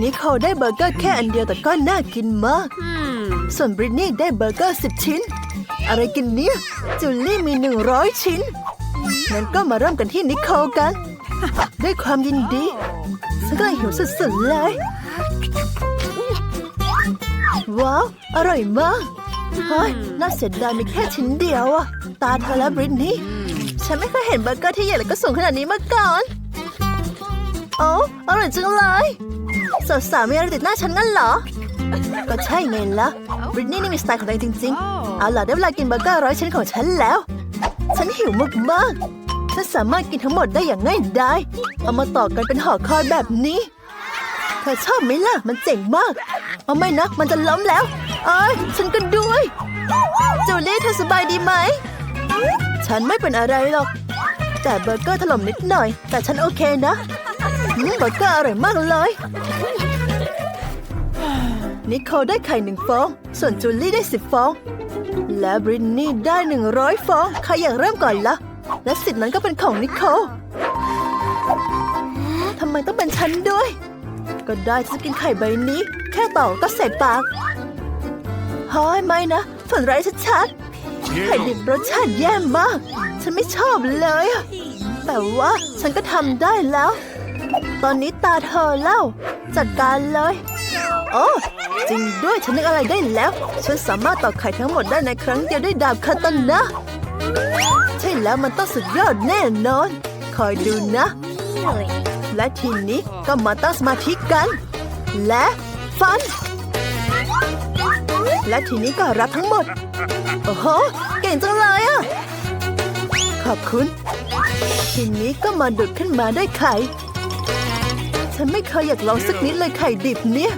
นิโคลได้เบอร์เกอร์แค่อันเดียวแต่ก็น่ากินมาก ส่วนบริตนี่ได้เบอร์เกอร์สิบชิ้น อะไรกินเนี่ย จูลี่มีหนึ่งร้อยชิ้น งั้นก็มาเริ่มกันที่นิโคลกัน ด้วยความยินดีฉันก็เลยหิวสุดๆเลย ว้าว อร่อยมากเฮ้ยน่าเสียดายมีแค่ชิ้นเดียวอะตาเธอและบริตนี่ ฉันไม่เคยเห็นเบอร์เกอร์ที่ใหญ่และก็สูงขนาดนี้มาก่อน โอ้อร่อยจังเลย สาวๆมีอะไรติดหน้าฉันงั้นเหรอ ก็ใช่ไงล่ะบริตนี่นี่มีสไตล์ของตัวเองจริงๆ เอาล่ะได้เวลากินเบอร์เกอร์ร้อยชิ้นของฉันแล้ว ฉันหิวมากๆฉันสามารถกินทั้งหมดได้อย่างง่ายดายเอามาต่อกันเป็นห่อคอยแบบนี้ เธอชอบไหมล่ะ มันเจ๋งมากเอาไม่นะ มันจะล้มแล้ว เอ้ยฉันก็ด้วยจูลี่เธอสบายดีไหม ฉันไม่เป็นอะไรหรอก แต่เบอร์เกอร์ถล่มนิดหน่อย แต่ฉันโอเคนะอืมเบอร์เกอร์อร่อยมากเลย นิโคลได้ไข่หนึ่งฟอง ส่วนจูลี่ได้สิบฟอง และบรินนี่ได้หนึ่งร้อยฟอง ใครอยากเริ่มก่อนละ่ะ และสิทธิ์นั้นก็เป็นของนิโคลทำไมต้องเป็นฉันด้วย ก็ได้ฉันจะกินไข่ใบนี้ แค่ต่อก็ใส่ปากฮ้ยไม่นะฝันร้ายชัดๆไข่ดิบรสชาติแย่มาก ฉันไม่ชอบเลย แต่ว่าฉันก็ทำได้แล้ว ตอนนี้ตาเธอแล้วจัดการเลย โอ้จริงด้วยฉันนึกอะไรได้แล้ว ฉันสามารถตอกไข่ทั้งหมดได้ในครั้งเดียวด้วยดาบคาตานะ ใช่แล้วมันต้องสุดยอดแน่นอน คอยดูนะ และทีนี้ก็มาตั้งสมาธิกัน และฟัน และทีนี้ก็รับทั้งหมด โอ้โห เก่งจังเลยอะขอบคุณ ทีนี้ก็มาดุดขึ้นมาได้ไข่ ฉันไม่เคยอยากลองสักนิดเลยไข่ดิบเนี่ย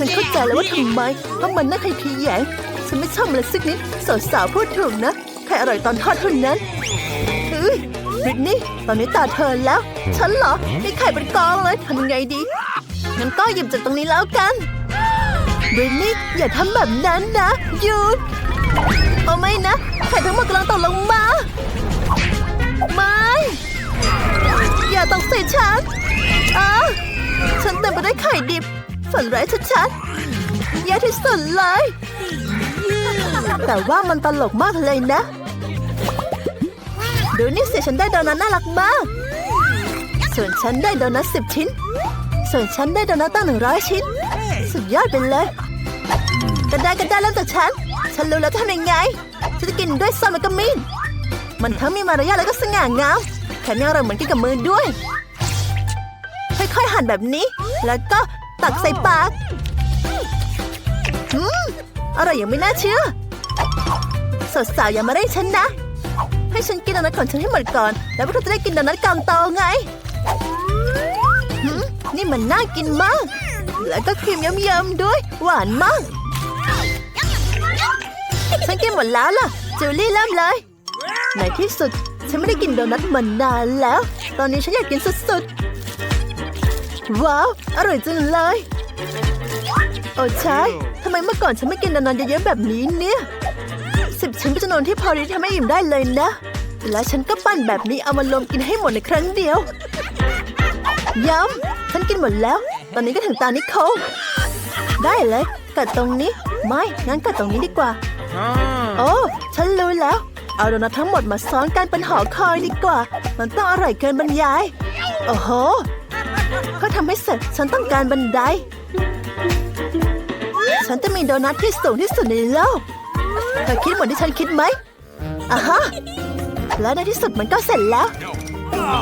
ฉันเข้าใจแล้วว่าทำไมเพราะมันน่าใครทีแยงฉันไม่ชอบมันเลยสักนิดสาวๆพูดถูกนะไข่อร่อยตอนทอดเท่านั้นเฮ้ยบริตนี่ตอนนี้ตาเธอแล้ว ฉันเหรอมีไข่เป็นกองเลยทำยังไงดีงั้นก็หยิบจากตรงนี้แล้วกันบริตนี่อย่าทำแบบนั้นนะหยุดเอาไม่นะไข่ทั้งหมดกำลังตกลงมาไม่อย่าตกใส่ฉันอ้าฉันเต็มไปด้วยไข่ดิบ ฝันร้ายชัดๆแย่ที่สุดเลย แต่ว่ามันตลกมากเลยนะ ดูนี่สิฉันได้โดนัทน่ารักมาก ส่วนฉันได้โดนัทสิบชิ้น ส่วนฉันได้โดนัทตั้งหนึ่งร้อยชิ้น สุดยอดไปเลยกระดาษกระดาษเริ่มจากฉัน ฉันรู้แล้วจะทำยังไงฉันจะกินด้วยซอสและก็มีนมันทั้งมีมารยาทแล้วก็สง่างามแถมยังอร่อยเหมือนกินกับมือด้วย ค่อยๆหั่นแบบนี้ แล้วก็ ตักใส่ปากอืมอร่อยอย่างไม่น่าเชื่อสาวๆอย่ามาได้ฉันนะ ให้ฉันกินโดนัทของฉันให้หมดก่อน แล้วพวกเธอจะได้กินโดนัทกำโตไงหืมนี่มันน่ากินมาก แล้วก็ครีมเยิ้มๆด้วย หวานมาก ฉันกินหมดแล้วล่ะจูลี่เริ่มเลย ในที่สุด ฉันไม่ได้กินโดนัทมานานแล้ว ตอนนี้ฉันอยากกินสุดๆ ว้าว อร่อยจังเลย โอ้ใช่ทำไมเมื่อก่อนฉันไม่กินโดนัทเยอะๆแบบนี้เนี่ย สิบชิ้นเป็นจำนวนที่พอดีทำให้อิ่มได้เลยนะ และฉันก็ปั้นแบบนี้เอามารวมกินให้หมดในครั้งเดียวย้ำฉันกินหมดแล้ว ตอนนี้ก็ถึงตานิโคลได้เลยกัดตรงนี้ ไม่งั้นกัดตรงนี้ดีกว่า โอ้ฉันรู้แล้ว เอาโดนัททั้งหมดมาซ้อนกันเป็นหอคอยดีกว่า มันต้องอร่อยเกินบรรยาย โอ้โห ก็ทำให้เสร็จ ฉันต้องการบันได ฉันจะมีโดนัทที่สูงที่สุดในโลก เธอคิดเหมือนที่ฉันคิดไหมอะฮะ และในที่สุดมันก็เสร็จแล้ว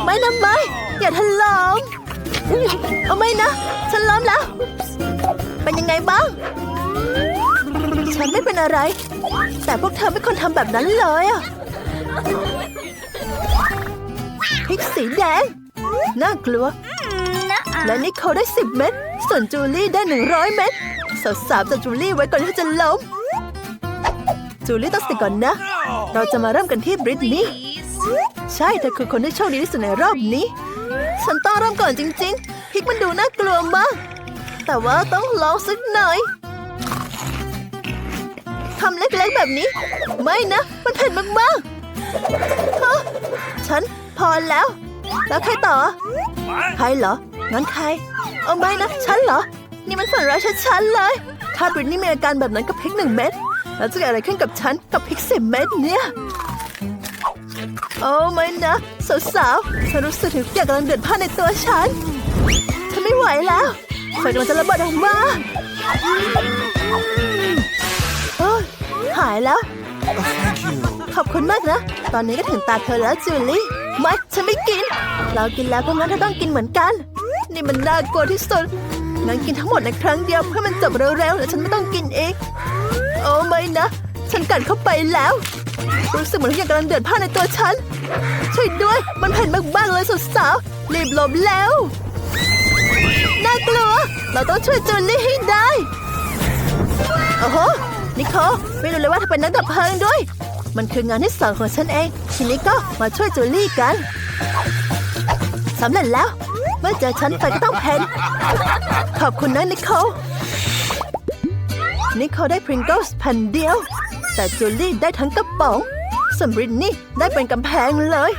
ไม่นะไม่ อย่าทะลองเอาไม่นะ ฉันล้มแล้ว เป็นยังไงบ้าง ฉันไม่เป็นอะไร แต่พวกเธอไม่ควรทำแบบนั้นเลยอะพริกสีแดง น่ากลัว และนิโคลได้สิบเม็ด ส่วนจูลี่ได้หนึ่งร้อยเม็ดสาวๆจะจูลี่ไว้ก่อนที่จะล้ม จูลี่ต้องสติก่อนนะ เราจะมาเริ่มกันที่บริตนี่ ใช่เธอคือคนที่โชคดีที่สุดในรอบนี้ ฉันต้องเริ่มก่อนจริง ๆพริกมันดูน่ากลัวมาก แต่ว่าต้องลองสักหน่อยทำเล็กๆแบบนี้ ไม่นะ มันเผ็ดมากๆฮะฉันพอแล้ว แล้วใครต่อ ใครเหรอ งั้นใคร เอาไม่นะ ฉันเหรอ นี่มันฝันร้ายชัดๆเลย ถ้าบริตนี่มีอาการแบบนั้นกับพริกหนึ่งเม็ด แล้วจะเกิดอะไรขึ้นกับฉันกับพริกสิบเม็ดเนี่ย โอ้ไม่นะสาวๆฉันรู้สึกถึงอยากกำลังเดือดพล่านในตัวฉัน ฉันไม่ไหวแล้วไฟกำลังจะระเบิดออกมาโอ้ยหายแล้ว ขอบคุณมากนะ ตอนนี้ก็ถึงตาเธอแล้วจูลี่ ไม่ฉันไม่กิน เรากินแล้วเพราะงั้นเธอต้องกินเหมือนกัน นี่มันน่ากลัวที่สุดงั้นกินทั้งหมดในครั้งเดียวเพื่อมันจบเร็วๆแล้วฉันไม่ต้องกินอีกโอ้ไม่นะ ฉันกัดเข้าไปแล้ว รู้สึกเหมือนทุกอย่างกำลังเดือดพ่านในตัวฉัน ช่วยด้วย มันเผ็ดมากๆเลยสุดสาวรีบหลบแล้ว น่ากลัว เราต้องช่วยจูลี่ให้ได้ โอ้โห นิโคลไม่รู้เลยว่าเธอเป็นนักดับเพลิงด้วย มันคืองานที่สองของฉันเอง ทีนี้ก็มาช่วยจูลี่กันสำเร็จแล้ว เมื่อเจอฉันไฟก็ต้องเพนขอบคุณนะนิโคลนิโคลได้พริงเกิลส์แผ่นเดียว แต่จูลี่ได้ทั้งกระป๋องส่วนบริตนี่ได้เป็นกำแพงเลย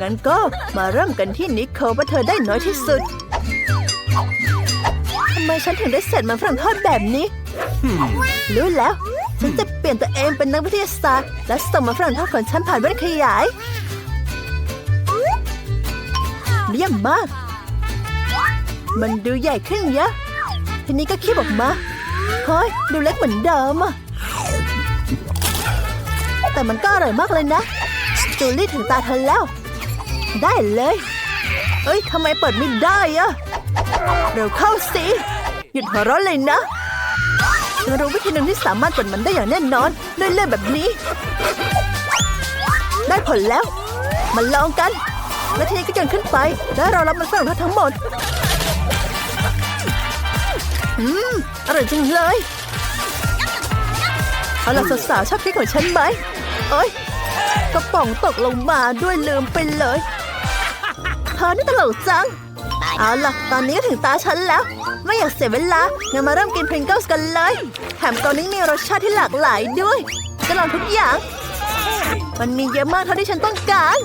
งั้นก็มาเริ่มกันที่นิโคลว่าเธอได้น้อยที่สุดทำไมฉันถึงได้เสร็จมันฝรั่งทอดแบบนี้ รู้แล้ว ฉันจะ ปลี่ยนตัวเองเป็นนักวิทยาศาสตร์ และส่งมันฝรั่งทอดของฉันผ่านแว่นขยายเยี่ยมมาก มันดูใหญ่ขึ้นเยอะ ทีนี้ก็คีบออกมาเฮ้ยดูเล็กเหมือนเดิมอะแต่มันก็อร่อยมากเลยนะ จูลี่ถึงตาเธอแล้ว ได้เลย เอ้ยทำไมเปิดไม่ได้อะเร็วเข้าสิ หยุดหัวเราะเลยนะ ฉันรู้วิธีหนึ่งที่สามารถเปิดมันได้อย่างแน่นอนเลื่อยๆแบบนี้ ได้ผลแล้ว มาลองกัน และทีนี้ก็โยนขึ้นไป แล้วเรารับมันฝรั่งทั้งหมด อืม อร่อยจังเลย เอาล่ะสาวๆชอบพริกของฉันไหมเอ้ยกระป๋องตกลงมาด้วยลืมไปเลยเธอนี่ตลกจัง เอาล่ะ ตอนนี้ก็ถึงตาฉันแล้ว ไม่อยากเสียเวลางั้นมาเริ่มกินพริงเกิลส์กันเลย แถมตอนนี้มีรสชาติที่หลากหลายด้วยจะลองทุกอย่าง มันมีเยอะมากเท่าที่ฉันต้องการ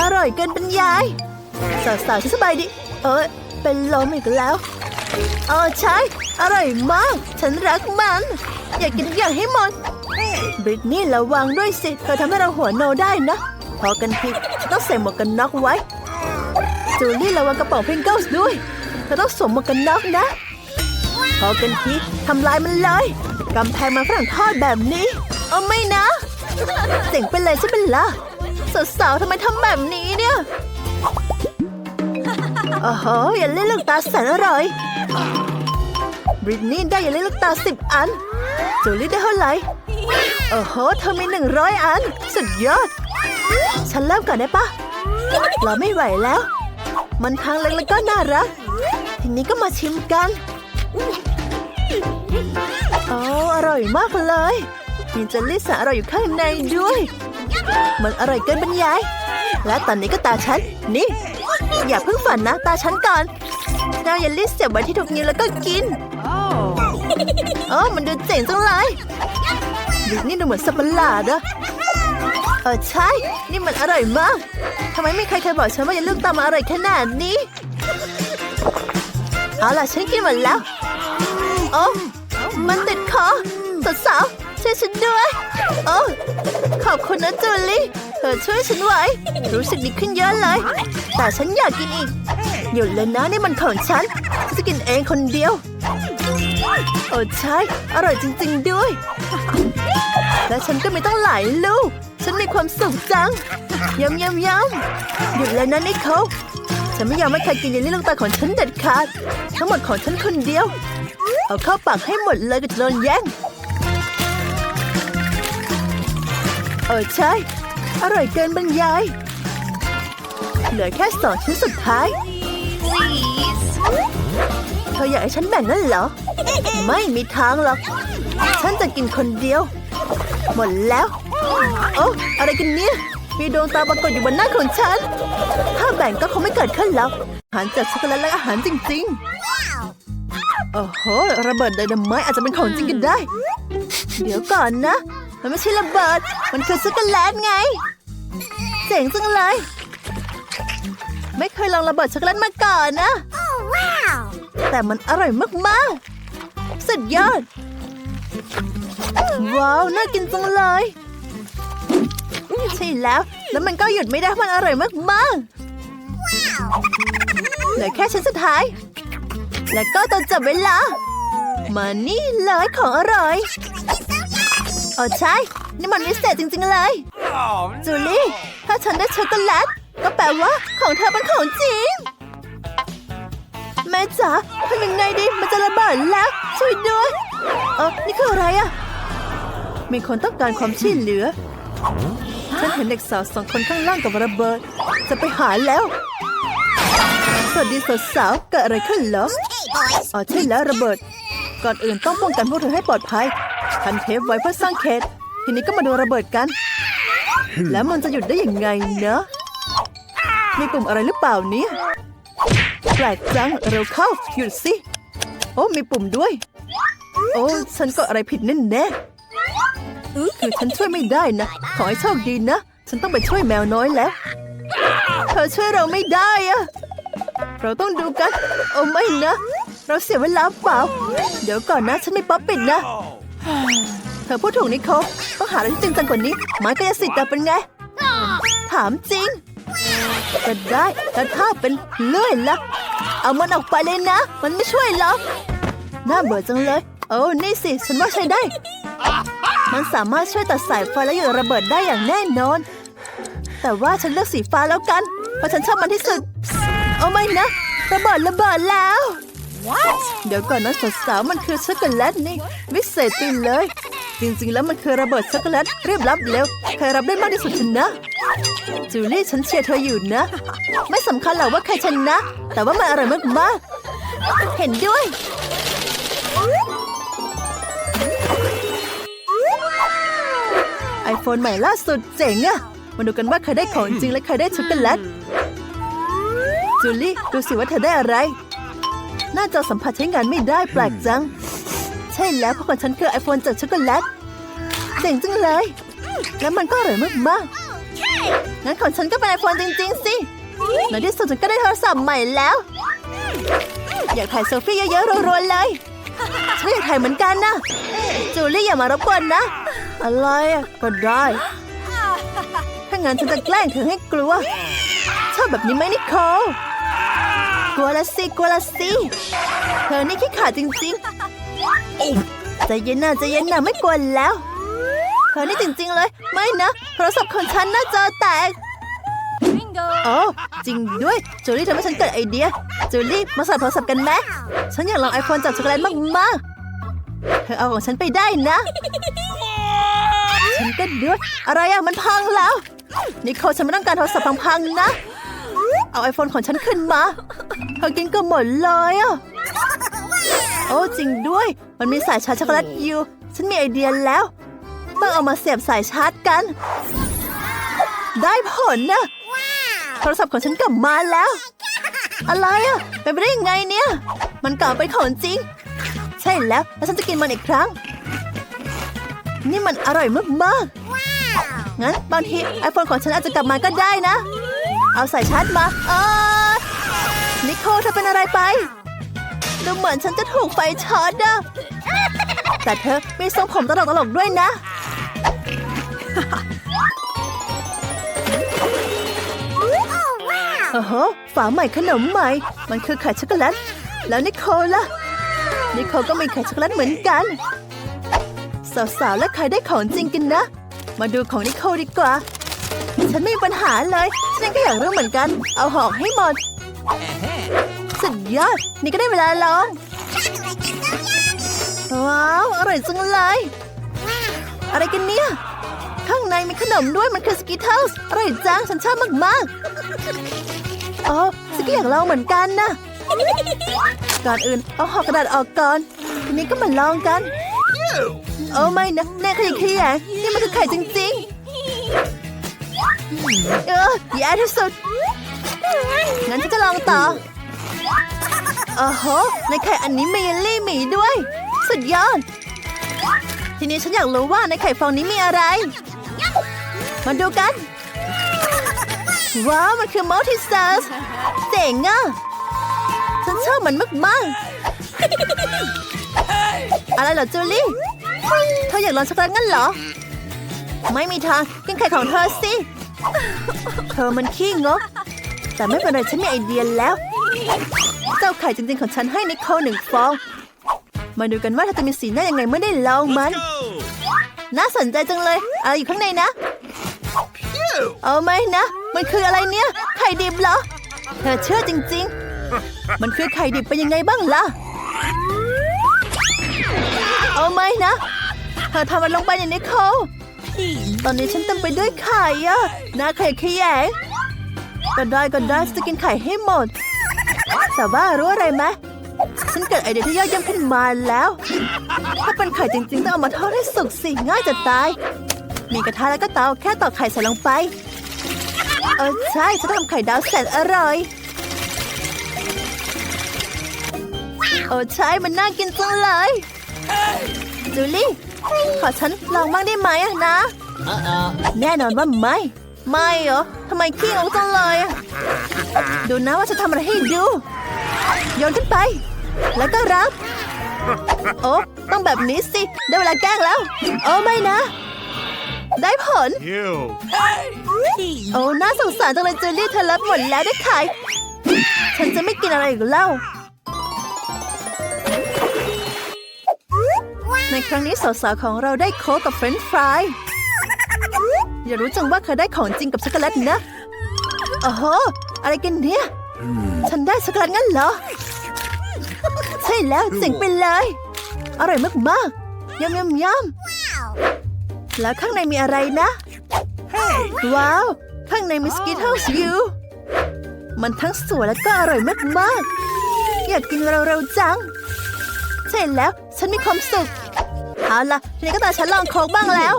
อร่อยเกินบรรยายสาวๆฉันสบายดี เออเป็นลมอีกแล้วเออใช่ อร่อยมาก ฉันรักมัน อยากกินทุกอย่างให้หมดบริตนี่ระวังด้วยสิเธอทำให้เราหัวโนได้นะ อกันทีต้องใส่หมวกกันน็อกไว้จูลี่ระวังกระเป๋าพริงเกิลส์ด้วยเธอต้องสวมหมวกกันน็อกนะ พอกันทีทำลายมันเลยกำแพงมันฝรั่งทอดแบบนี้เอาไม่นะเจ๋งไปเลยใช่ไหมล่ะสาวๆทำไมทำแบบนี้เนี่ยโอ้โหอย่าเล่นลูกตาแสนอร่อยบริตนี่ได้อย่าเล่นลูกตาสิบอันจูลี่ได้เท่าไหร่โอ้โหเธอมีหนึ่งร้อยอัน สุดยอด ฉันเริ่มก่อนได้ปะเราไม่ไหวแล้ว มันทั้งเล็กแล้วก็น่ารัก ทีนี้ก็มาชิมกันโอ้อร่อยมากเลยมีเจลลี่สาอร่อยอยู่ข้างในด้วย มันอร่อยเกินบรรยาย และตอนนี้ก็ตาฉัน นี่ อย่าเพิ่งฝันนะ ตาฉันก่อนเอาเยลลี่เสียบไว้ที่ทุกนิ้วแล้วก็กินโอ้มันดูเจ๋งจังเลยดินี่ดูเหมือนสับประหลาดอะ เออใช่ นี่มันอร่อยมากทำไมไม่ใครเคยบอกฉันว่าอย่าลืมตามมาอร่อยขนาดนี้ เอาล่ะฉันกินหมดแล้ว โอ้มันติดคอสาวๆช่วยฉันด้วย โอ้ขอบคุณนะจูลี่เธอช่วยฉันไว้ รู้สึกดีขึ้นเยอะเลย แต่ฉันอยากกินอีก หยุดเลยนะนี่มันของฉันฉันจะกินเองคนเดียว โอ้ใช่ อร่อยจริง ๆ ด้วย ฉันก็มีตั้งหลายลูก ฉันมีความสุขจังยำยำยำหยุดเลยนะนิโคลฉันไม่ยอมให้ใครกินเยลลี่ลูกตาของฉันเด็ดขาด ทั้งหมดของฉันคนเดียว เอาเข้าปากให้หมดเลยก็จะโดนแย่งเออใช่ อร่อยเกินบรรยาย เหลือแค่สองชิ้นสุดท้าย เธออยากให้ฉันแบ่งนั่นเหรอ ไม่มีทางหรอก ฉันจะกินคนเดียว หมดแล้ว โอ้อะไรกันเนี่ย มีดวงตาปรากฏอยู่บนหน้าของฉัน ถ้าแบ่งก็คงไม่เกิดขึ้นหรอกอาหารจากช็อกโกแลตและอาหารจริง ๆ โอ้โห ระเบิดไดนาไมต์อาจจะเป็นของจริงกันได้ เดี๋ยวก่อนนะ มันไม่ใช่ระเบิด มันคือช็อกโกแลตไง เจ๋งจังเลย ไม่เคยลองระเบิดช็อกโกแลตมาก่อนนะ แต่มันอร่อยมากๆ สุดยอด ว้าว น่ากินจังเลย ใช่แล้ว แล้วมันก็หยุดไม่ได้เพราะมันอร่อยมากๆเหลือแค่ชิ้นสุดท้าย แล้วก็ตองจับเวลา มานี่เลยของอร่อยอ๋อใช่ นี่มันวิเศษจริง ๆ เลย จูลี่ ถ้าฉันได้ช็อกโกแลต ก็แปลว่าของเธอเป็นของจริง แม่จ๋าทำยังไงดี มันจะระเบิดแล้ว ช่วยด้วย เออนี่คืออะไรอะมีคนต้องการความช่วยเหลือ ฉันเห็นเด็กสาวสองคนข้างล่างกับระเบิด จะไปหาแล้ว สวัสดีสาวๆเกิดอะไรขึ้นเหรออ๋อใช่แล้วระเบิด ก่อนอื่นต้องป้องกันพวกเธอให้ปลอดภัยพันเทปไว้เพื่อสร้างเขตทีนี้ก็มาดูระเบิดกัน แล้วมันจะหยุดได้ยังไงเนอะมีปุ่มอะไรหรือเปล่าเนี่ยแปลกจังเร็วเข้าหยุดสิ โอ้มีปุ่มด้วย โอ้ฉันก็อะไรผิดแน่แน่ๆคือฉันช่วยไม่ได้นะ ขอให้โชคดีนะ ฉันต้องไปช่วยแมวน้อยแล้ว เธอช่วยเราไม่ได้อะเราต้องดูกัน โอ้ไม่นะ เราเสียเวลาเปล่า เดี๋ยวก่อนนะ ฉันมีป๊อปปิดนะ เธอพูดถูกนิโคลต้องหาอะไรที่จริงจังกว่านี้ไม้กายสิทธิ์แต่เป็นไง ถามจริงก็ได้แล้วถ้าเป็นเลื่อยล่ะเอามันออกไปเลยนะ มันไม่ช่วยหรอกน่าเบื่อจังเลย โอ้นี่สิ ฉันว่าใช้ได้ มันสามารถช่วยตัดสายไฟและหยุดระเบิดได้อย่างแน่นอน แต่ว่าฉันเลือกสีฟ้าแล้วกัน เพราะฉันชอบมันที่สุดเอาไม่นะ ระเบิดระเบิดแล้วเดี๋ยวก่อนนะสาวๆมันคือช็อกโกแลตนี่วิเศษจริงเลย จริงๆแล้วมันคือระเบิดช็อกโกแลตรีบรับเร็วใครรับได้มากที่สุดชนะจูลี่ฉันเชียร์เธออยู่นะ ไม่สำคัญหรอกว่าใครชนะ แต่ว่ามันอร่อยมากๆเห็นด้วย ไอโฟนใหม่ล่าสุดเจ๋งอะมาดูกันว่าใครได้ของจริงและใครได้ช็อกโกแลตจูลี่ดูสิว่าเธอได้อะไร หน้าจอสัมผัสใช้งานไม่ได้แปลกจัง ใช่แล้วเพราะของฉันคือไอโฟนจากช็อกโกแลตเจ๋งจังเลย แล้วมันก็อร่อยมากๆงั้นของฉันก็เป็นไอโฟนจริง ๆ สิในที่สุดฉันก็ได้โทรศัพท์ใหม่แล้ว อยากถ่ายเซลฟี่เยอะๆรัวๆเลย ฉันอยากถ่ายเหมือนกันนะจูลี่อย่ามารบกวนนะ อะไรอะก็ได้ ถ้างั้นฉันจะแกล้งเธอให้กลัว ชอบแบบนี้ไหมนิโคลกลัวละสิกลัวละสิเธอนี่ขี้ขลาดจริงๆใจเย็นนะใจเย็นนะไม่กลัวแล้วเธอนี่จริงๆเลย ไม่นะโทรศัพท์ของฉันน่าจอแตก โอ้จริงด้วยจูลี่ทำให้ฉันเกิดไอเดียจูลี่มาใส่โทรศัพท์กันไหมฉันอยากลองไอโฟนจากช็อกโกแลตมากๆเธอเอาของฉันไปได้นะ ฉันก็ด้วยอะไรอะมันพังแล้ว นิโคลฉันไม่ต้องการโทรศัพท์พังๆนะ เอาไอโฟนของฉันขึ้นมาเธอกินก็หมดเลยอะโอ้จริงด้วย มันมีสายชาร์จช็อกโกแลตอยู่ ฉันมีไอเดียแล้ว ต้องเอามาเสียบสายชาร์จกัน ได้ผลนะ โทรศัพท์ของฉันกลับมาแล้ว อะไรอะเป็นไปได้ยังไงเนี่ย มันกลับเป็นของจริง ใช่แล้วแล้วฉันจะกินมันอีกครั้ง นี่มันอร่อยมากๆงั้นบางทีไอโฟนของฉันอาจจะกลับมาก็ได้นะ เอาสายชาร์จมาเออนิโคลเธอเป็นอะไรไปดูเหมือนฉันจะถูกไฟช็อตอะแต่เธอมีทรงผมตลกๆด้วยนะ อ้โหฝาใหม่ขนมใหม่ มันคือไข่ช็อกโกแลต แล้วนิโคลล่ะ นิโคลก็มีไข่ช็อกโกแลตเหมือนกัน สาวๆ และใครได้ของจริงกันนะ มาดูของนิโคลดีกว่า ฉันไม่มีปัญหาเลย ฉันก็อยากรู้เหมือนกัน เอาหอกให้หมด สุดยอด นี่ก็ได้เวลาลอง ว้าว อร่อยจังเลย อะไรกันเนี่ยข้างในมีขนมด้วยมันคือสกิทเทิลส์อร่อยจังฉันชอบมาก ๆ อ๋อสกิอยากลองเหมือนกันนะก่อนอื่นเอาห่อกระดาษออกก่อนทีนี้ก็มาลองกัน โอ้ไม่นะแน่ขยขยงนี่มันคือไข่จริงๆ เออแย่ที่สุด งั้นฉันจะลองต่อโอ้โหในไข่อันนี้มีเยลลี่หมีด้วย สุดยอด ทีนี้ฉันอยากรู้ว่าในไข่ฟองนี้มีอะไร มาดูกัน ว้าวมันคือมัลติเซิร์สเจ๋งอะฉันชอบมันมากๆ อะไรเหรอจูลี่เธออยากลองช็อกโกแลตงั้นเหรอ ไม่มีทางกินไข่ของเธอสิ เธอมันขี้งก แต่ไม่เป็นไรฉันมีไอเดียแล้ว เจ้าไข่จริงๆของฉันให้นิโคลหนึ่งฟอง มาดูกันว่าเธอจะมีสีหน้ายังไงเมื่อได้ลองมัน น่าสนใจจังเลย อะไรอยู่ข้างในนะ เอาไหมนะ มันคืออะไรเนี่ย ไข่ดิบเหรอ เธอเชื่อจริง ๆ มันคือไข่ดิบเป็นยังไงบ้างล่ะ เอาไหมนะ เธอทำมันลงไปในนิโคลตอนนี้ฉันเต็มไปด้วยไข่อะน้าไข่ขยงก็ได้ก็ได้จะกินไข่ให้หมด แต่ว่ารู้อะไรไหมฉันเกิดไอเดียที่ยอดเยี่ยมขึ้นมาแล้ว ถ้าเป็นไข่จริงๆต้องเอามาทอดให้สุกสิง่ายจะตาย มีกระทะแล้วก็เตาแค่ตอกไข่ใส่ลงไป เออใช่ฉันทำไข่ดาวแสนอร่อยโอ้ใช่มันน่ากินจังเลยจูลี่ ขอฉันลองบ้างได้ไหมนะแน่นอนว่าไม่ ไม่เหรอทำไมขี้งกจังเลยดูนะว่าจะทำอะไรให้ดูโยนขึ้นไป แล้วก็รับ โอ้ต้องแบบนี้สิ ได้เวลาแกล้งแล้ว โอ้ไม่นะ ได้ผล Ew. โอ้ น่าสงสารจังเลยจูลี่เธอรับหมดแล้วได้ขาย ฉันจะไม่กินอะไรอีกแล้ว ในครั้งนี้สาวๆของเราได้โค้กกับเฟรนช์ฟราย อย่ารู้จังว่าเคยได้ของจริงกับช็อกโกแลตนะโอ้โห อะไรกันเนี่ย ฉันได้ช็อกโกแลตงั้นเหรอ ใช่แล้วเจ๋งไปเลย อร่อยมากๆยำยำยำ แล้วข้างในมีอะไรนะว้าว ข้างในมีสกิทเทิลส์อยู่มันทั้งสวยและก็อร่อยมากๆ อยากกินเร็วๆจัง ใช่แล้ว ฉันมีความสุข เอาล่ะทีนี้ก็ตาฉันลองโค้กบ้างแล้ว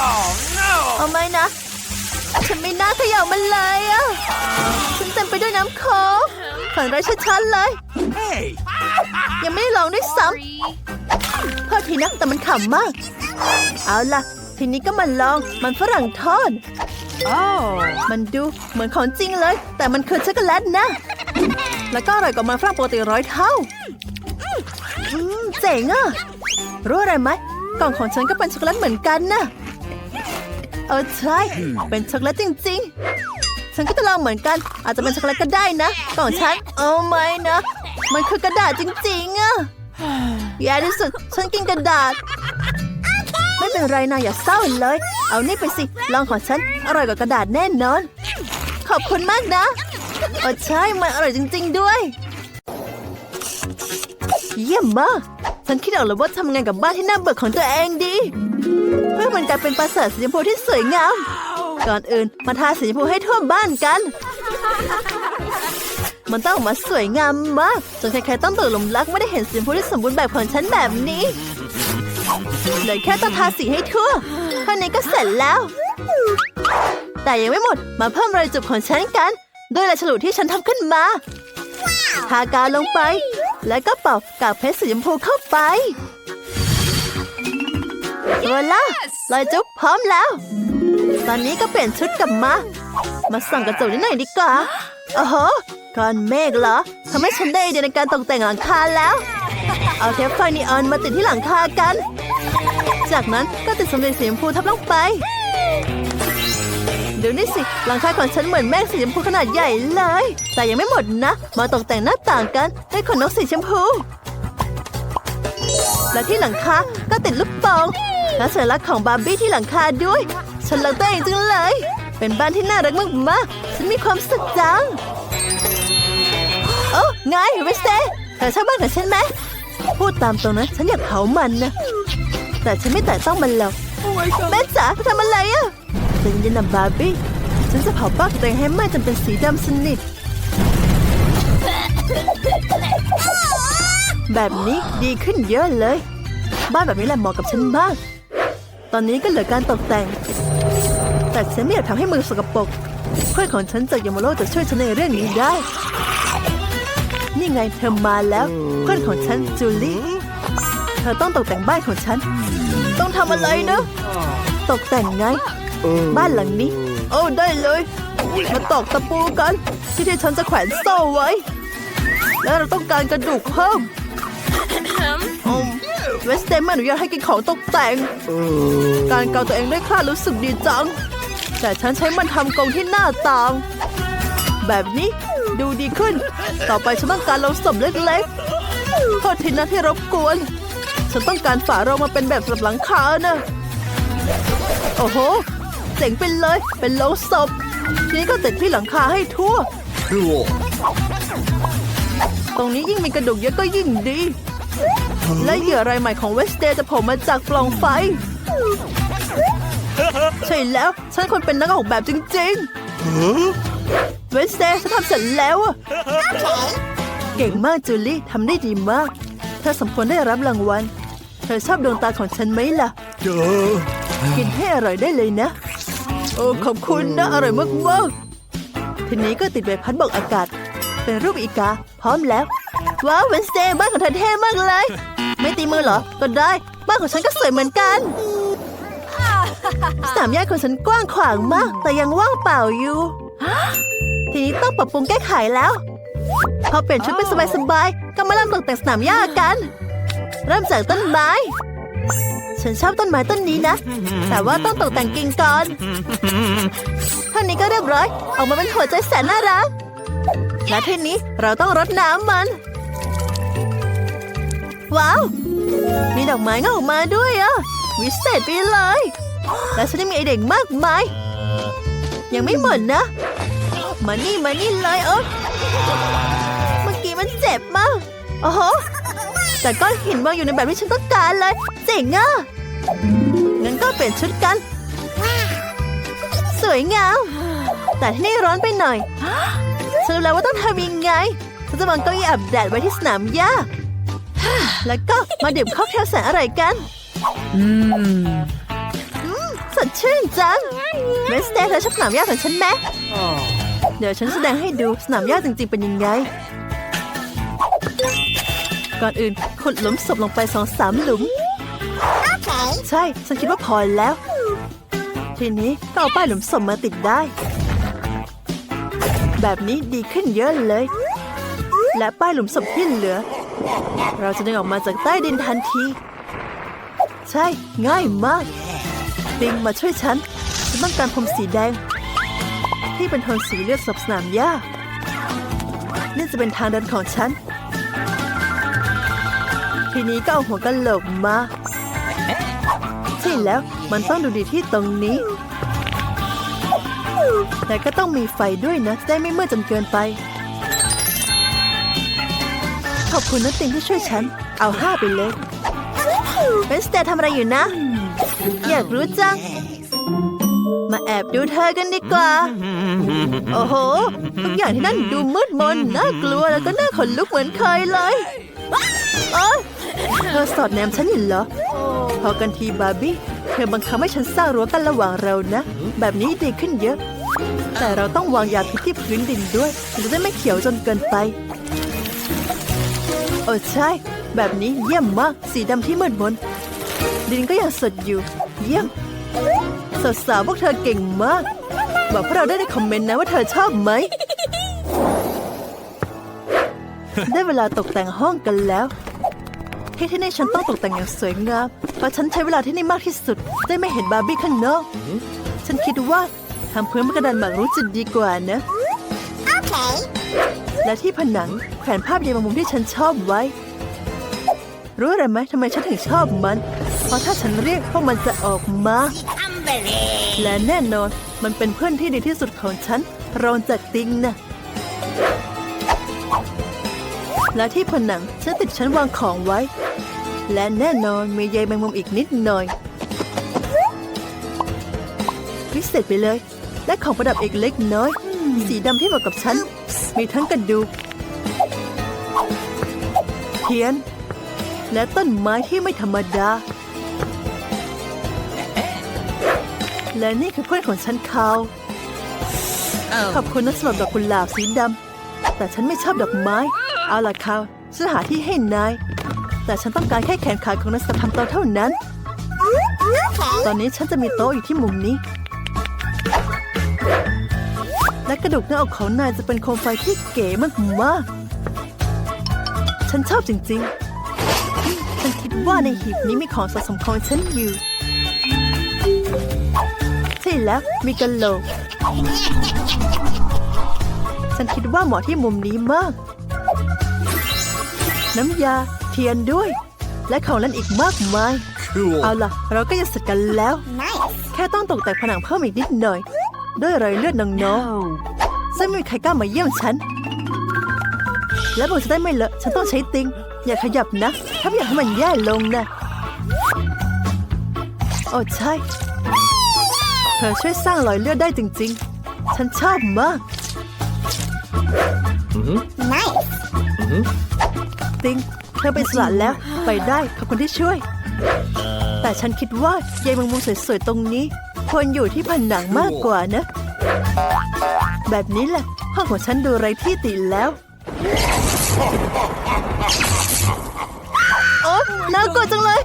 Oh no! เอาไหมนะ ฉันไม่น่าเขย่ามันเลยอะฉันเต็มไปด้วยน้ำโค้กฝันร้ายชัดๆเลย Hey! ยังไม่ได้ลองด้วยซ้ำโท ษทีนะแต่มันขำมาก เอาล่ะ ทีนี้ก็มาลองมันฝรั่งทอดมันดูเหมือนของจริงเลย แต่มันคือช็อกโกแลตนะ แล้วก็อร่อยกว่ามันฝรั่งปกติร้อยเท่าอืมเจ๋งอะรู้อะไรไหมกล่องของฉันก็เป็นช็อกโกแลตเหมือนกันนะเออใช่เป็นช็อกโกแลตจริง ๆ ฉันก็จะลองเหมือนกัน อาจจะเป็นช็อกโกแลตก็ได้นะกล่องฉันเอาไหมนะ มันคือกระดาษจริงๆอะ แย่ที่สุด ฉันกินกระดาษ ไม่เป็นไรนะอย่าเศร้าเลย เอานี่ไปสิ ลองของฉัน อร่อยกว่ากระดาษแน่นอน ขอบคุณมากนะอใช่ มันอร่อยจริง ๆ ด้วย เยี่ยมมาก ฉันคิดออกแล้วว่าทำงานกับบ้านที่น่าเบื่อของตัวเองดี เพื่อมันกลายเป็นปราสาทสีชมพูที่สวยงาม ก่อนอื่นมาทาสีชมพูให้ทั่วบ้านกัน มันต้องออกมาสวยงามมากจนใครๆต้องตกหลุมรักไม่ได้เห็นสีชมพูที่สมบูรณ์แบบของฉันแบบนี้เลยแค่ต้องทาสีให้ทั่วเท่านี้ก็เสร็จแล้ว แต่ยังไม่หมดมาเพิ่มรอยจุบของฉันกัน ด้วยลายฉลุที่ฉันทำขึ้นมาทากาวลงไป แล้วก็เป่ากากเพชรสีชมพูเข้าไปเวล่ารอยจุบพร้อมแล้ว ตอนนี้ก็เปลี่ยนชุดกลับมา มาส่องกระจกนิดหน่อยดีกว่า โอ้โหก้อนเมฆเหรอทำให้ฉันได้เดียในการตกแต่งหลังคาแล้ว เอาเทปไฟนีออนมาติดที่หลังคากัน จากนั้นก็ติดสำเร็จสีชมพูทับลงไปเดูนี่สิ หลังคาของฉันเหมือนแมงสีชมพูขนาดใหญ่เลย แต่ยังไม่หมดนะ มาตกแต่งหน้าต่างกันด้วยขนนกสีชมพู และที่หลังคา ก็ติดลูกโป่งและสัญลักษณ์ของบาร์บี้ที่หลังคาด้วย ฉันรักตัวเองจังเลย เป็นบ้านที่น่ารักมากๆฉันมีความสุขจัง โอ้ไงเวสเต้เธอชอบบ้านของฉันไหมพูดตามตรงนะฉันอยากเผามันนะ แต่ฉันไม่แตะต้องมันหรอกแม่จ๋าทำอะไรอะใจเย็นๆนะบาร์บี้ฉันจะเผาบ้านของตัวเองให้ไหม้จนเป็นสีดำสนิท แบบนี้ดีขึ้นเยอะเลย บ้านแบบนี้แหละเหมาะกับฉันบ้างตอนนี้ก็เหลือการตกแต่ง แต่ฉันไม่อยากทำให้มือสกปรกเพื่อนของฉันจากยามาโรจะช่วยฉันในเรื่องนี้ได้ นี่ไงเธอมาแล้ว เพื่อนของฉันจูลี่เธอต้องตกแต่งบ้านของฉัน ต้องทำอะไรนะตกแต่งไง บ้านหลังนี้ โอ้ได้เลยมาตอกตะปูกัน ที่ที่ฉันจะแขวนโซ่ไว้ แล้วเราต้องการกระดูกเพิ่มอืมเวสเตนไม่อนุญาตให้กินของตกแต่ง การเกาตัวเองด้วยคลาดรู้สึกดีจัง แต่ฉันใช้มันทำกรงที่หน้าต่าง แบบนี้ดูดีขึ้น ต่อไปฉันต้องการโลงศพเล็กๆโทษทีนะที่รบกวน ฉันต้องการฝาโรงมาเป็นแบบสำหรับหลังคานะโอ้โห เจ๋งไปเลย เป็นโลงศพทีนี้ก็ติดที่หลังคาให้ทั่ว Cool. ตรงนี้ยิ่งมีกระดูกเยอะก็ยิ่งดี และเหยื่อรายใหม่ของเวสเดย์จะโผล่มาจากปล่องไฟ ใช่แล้ว ฉันควรเป็นนักออกแบบจริงๆเวสเดย์ฉันทำเสร็จแล้วอะเก่งมากจูลี่ทำได้ดีมาก เธอสมควรได้รับรางวัล เธอชอบดวงตาของฉันไหมล่ะ Duh. กินให้อร่อยได้เลยนะ โอ้ขอบคุณนะอร่อยมากๆทีนี้ก็ติดใบพัดบอกอากาศ เป็นรูปอีกา พร้อมแล้ว ว้าวเวนสเดย์บ้านของเธอเท่มากเลย ไม่ตีมือเหรอ ก็ได้ บ้านของฉันก็สวยเหมือนกัน สามหญ้าของฉันกว้างขวางมาก แต่ยังว่างเปล่าอยู่ ทีนี้ต้องปรับปรุงแก้ไขแล้ว พอเปลี่ยนชุดเป็นสบายๆก็มาเริ่มตกแต่งสนามหญ้ากัน เริ่มจากต้นไม้ ฉันชอบต้นไม้ต้นนี้นะ แต่ว่าต้องตกแต่งกิ่งก่อนเท่านี้ก็เรียบร้อย ออกมาเป็นหัวใจแสนน่ารัก และทีนี้เราต้องรดน้ำมัน ว้าว มีดอกไม้งอกออกมาด้วยอะวิเศษไปเลย และฉันยังมีไอเด็กมากมาย ยังไม่หมดนะ มานี่มานี่เลยเออเมื่อกี้มันเจ็บมากโอ้โหแต่ก้อนหินวางอยู่ในแบบที่ฉันต้องการเลย เจ๋งอะงั้นก็เปลี่ยนชุดกัน สวยงามแต่ที่นี่ร้อนไปหน่อยฉันรู้แล้วว่าต้องทำยังไงฉันจะวางเก้าอี้อาบแดดไว้ที่สนามหญ้าแล้วก็มาดื่มค็อกเทลแสนอร่อยกัน อืม สดชื่นจังเวสเตย์เธอชอบสนามหญ้าของฉันไหมเดี๋ยวฉันแสดงให้ดูสนามหญ้าจริง ๆ เป็นยังไง ก่อนอื่นขุดหลุมศพลงไปสองสามหลุม ใช่ ฉันคิดว่าพอแล้ว ทีนี้ก็เอาป้ายหลุมศพมาติดได้ แบบนี้ดีขึ้นเยอะเลย และป้ายหลุมศพที่เหลือ เราจะดึงออกมาจากใต้ดินทันที ใช่ ง่ายมาก ดิงมาช่วยฉัน ฉันต้องการพรมสีแดง ที่เป็นโทนสีเลือดศพสนามหญ้านี่จะเป็นทางเดินของฉัน ทีนี้ก็เอาหัวกะโหลกมาใช่แล้วมันต้องดูดีที่ตรงนี้ แต่ก็ต้องมีไฟด้วยนะจะได้ไม่มืดจนเกินไป ขอบคุณนะติงที่ช่วยฉัน เอาห้าไปเลยเวนสเตย์ทำอะไรอยู่นะ อยากรู้จัง มาแอบดูเธอกันดีกว่า โอ้โห ทุกอย่างที่นั่นดูมืดมน น่ากลัวแล้วก็น่าขนลุกเหมือนเคยเลยเอ้ยเธอสอดแนมฉันอยู่เหรอ พอกันทีบาร์บี้ เธอบังคับให้ฉันสร้างรั้วกันระหว่างเรานะ แบบนี้ดีขึ้นเยอะ แต่เราต้องวางยาพิษที่พื้นดินด้วยมันจะได้ไม่เขียวจนเกินไป โอ้ใช่ แบบนี้เยี่ยมมาก สีดำที่มืดมน ดินก็ยังสดอยู่ เยี่ยมสาวๆพวกเธอเก่งมาก บอกพวกเราได้ในคอมเมนต์นะว่าเธอชอบไหม ได้เวลาตกแต่งห้องกันแล้ว ที่ที่นี่ฉันต้องตกแต่งอย่างสวยงาม เพราะฉันใช้เวลาที่นี่มากที่สุด ได้ไม่เห็นบาร์บี้ข้างนอก ฉันคิดว่าทำพื้นเป็นกระดานหมากรุกจะดีกว่านะและที่ผนังแขวนภาพยายแมงมุมที่ฉันชอบไว้ รู้อะไรไหมทำไมฉันถึงชอบมัน เพราะถ้าฉันเรียกพวกมันจะออกมาและแน่นอนมันเป็นเพื่อนที่ดีที่สุดของฉันรองจากติงนะและที่ผนังฉันติดชั้นวางของไว้ และแน่นอนมีใยแมงมุมอีกนิดหน่อยพิเศษไปเลย และของประดับอีกเล็กน้อย สีดำที่เหมาะกับฉัน มีทั้งกระดูกเทียน และต้นไม้ที่ไม่ธรรมดา และนี่คือเพื่อนของฉันคาวขอบคุณนะสำหรับดอกกุหลาบสีดำแต่ฉันไม่ชอบดอกไม้ เอาล่ะคาวฉันหาที่ให้นาย แต่ฉันต้องการแค่แขนขาของนักสัตว์ทำโตเท่านั้น ตอนนี้ฉันจะมีโต๊ะอยู่ที่มุมนี้ และกระดูกหน้าอกของนายจะเป็นโคมไฟที่เก๋มากๆ ฉันชอบจริงๆ ฉันคิดว่าในหีบนี้มีของสะสมของฉันอยู่ใช่แล้วมีกะโหลก ฉันคิดว่าเหมาะที่มุมนี้มาก น้ำยาเทียนด้วย และของเล่นอีกมากมาย Cool. เอาล่ะ เราก็จะเสร็จกันแล้ว Nice. แค่ต้องตกแต่งผนังเพิ่มอีกนิดหน่อย ด้วยรอยเลือดน้องๆซึ่งไม่มีใครกล้ามาเยี่ยมฉัน และผมจะได้ไม่เลอะฉันต้องใช้ติง อย่าขยับนะ ถ้าไม่อยากให้มันแย่ลงนะโอ้ใช่ เธอช่วยสร้างรอยเลือดได้จริง ๆ ฉันชอบมาก Nice. ติงเธอเป็นสลัดแล้วไปได้ขอบคุณที่ช่วย แต่ฉันคิดว่าใยแมงมุมสวยๆตรงนี้ ควรอยู่ที่ผนังมากกว่านะ แบบนี้แหละห้องของฉันดูไรที่ติแล้วโอ๊ยน่ากลัวจังเลย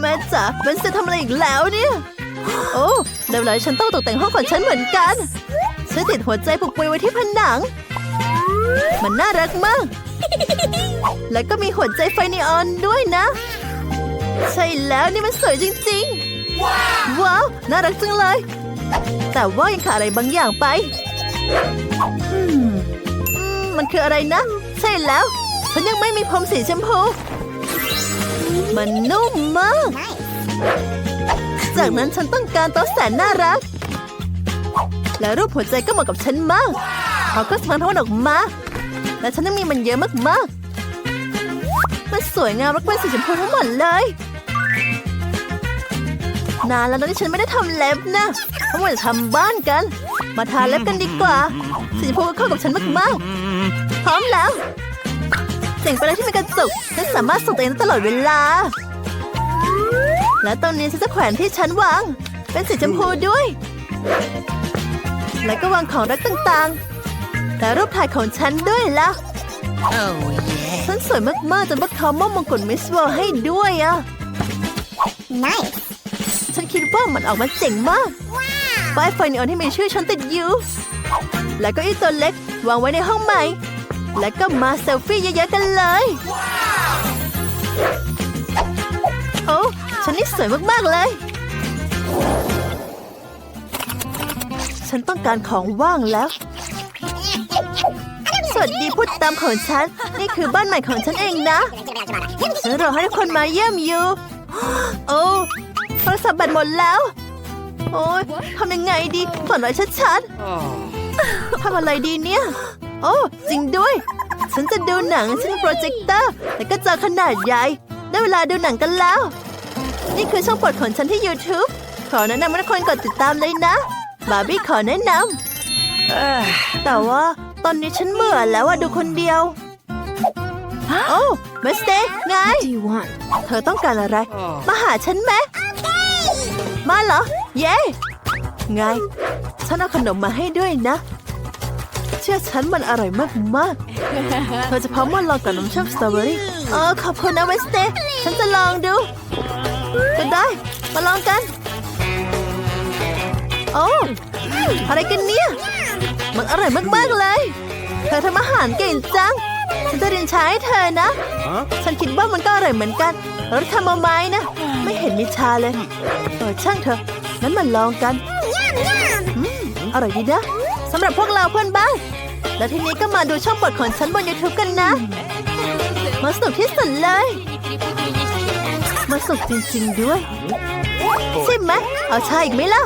แม่จ๋าเบนจะทำอะไรอีกแล้วเนี่ย โอ้เดี๋ยวเลยฉันต้องตกแต่งห้องของฉันเหมือนกัน ฉันติดหัวใจผูกปวยไว้ที่ผนัง มันน่ารักมาก แล้วก็มีหัวใจไฟนีออนด้วยนะ ใช่แล้วนี่มันสวยจริงๆ ว้าว น่ารักจังเลย แต่ว่ายังขาดอะไรบางอย่างไปอืมอืมมันคืออะไรนะ ใช่แล้ว ฉันยังไม่มีผมสีชมพู มันนุ่มมาก จากนั้นฉันต้องการโต๊ะแสนน่ารัก และรูปหัวใจก็เหมาะกับฉันมากเขาก็สะพานทวันออกมา และฉันยังมีมันเยอะมากๆ มันสวยงามและเป็นสีชมพูทั้งหมดเลย นานแล้วนะที่ฉันไม่ได้ทำเล็บนะเพราะว่าจะทำบ้านกัน มาทาเล็บกันดีกว่า สีชมพูก็เข้ากับฉันมากๆ พร้อมแล้วเจ๋งไปเลยที่มีกระจกฉันสามารถส่งตัวเองได้ตลอดเวลา และตรงนี้ฉันจะแขวนที่ชั้นวาง เป็นสีชมพูด้วย แล้วก็วางของรักต่างๆและรูปถ่ายของฉันด้วยล่ะ Oh yeah. ฉันสวยมากๆจนพวกเขามอบมงกุฎมิสเวิลด์ให้ด้วยอะ Nice. ฉันคิดว่ามันออกมาเจ๋งมากป้ายไฟนีออนที่มีชื่อฉันติดอยู่ แล้วก็อีตัวเล็กวางไว้ในห้องใหม่ แล้วก็มาเซลฟี่เยอะๆกันเลยโฉันนี่สวยมาก ๆ เลย ฉันต้องการของว่างแล้ว สวัสดีพูดตามของฉัน นี่คือบ้านใหม่ของฉันเองนะฉันรอให้ทุกคนมาเยี่ยมอยู่ โอ้โทรศัพท์แบตหมดแล้ว โอ้ยทำยังไงดีฝันไว้ชัดๆทำอะไรดีเนี่ย โอ้จริงด้วย ฉันจะดูหนังฉันโปรเจคเตอร์และก็จอขนาดใหญ่ ได้เวลาดูหนังกันแล้ว นี่คือช่องโปรดของฉันที่ YouTube ขอแนะนำให้ทุกคนกดติดตามเลยนะ บาร์บี้ขอแนะนำแต่ว่าตอนนี้ฉันเบื่อแล้วอะดูคนเดียว โอ้เมสเตไง Do you want? เธอต้องการอะไร มาหาฉันไหมมาเหรอ เย้ไง ฉันเอาขนมมาให้ด้วยนะ เชื่อฉันมันอร่อยมากๆเธอจะพร้อมมาลองกับนมชอบสตรอเบอรี่เออขอบคุณนะเวสเตฉันจะลองดู ก็ได้ มาลองกัน โอ้ อะไรกันเนี่ย มันอร่อยมากๆเลย เธอทำอาหารเก่งจัง ฉันจะเรียนใช้ให้เธอนะ ฉันคิดว่ามันก็อร่อยเหมือนกันรสคาโมไมล์นะ ไม่เห็นมีชาเลยเออช่างเถอะงั้นมาลองกันอร่อยดีนะสำหรับพวกเราเพื่อนบ้าน และทีนี้ก็มาดูช่องบทของฉันบน YouTube กันนะ มาสนุกที่สุดเลย มาสนุกจริงๆด้วย ใช่ไหมเอาใช่อีกไหมล่ะ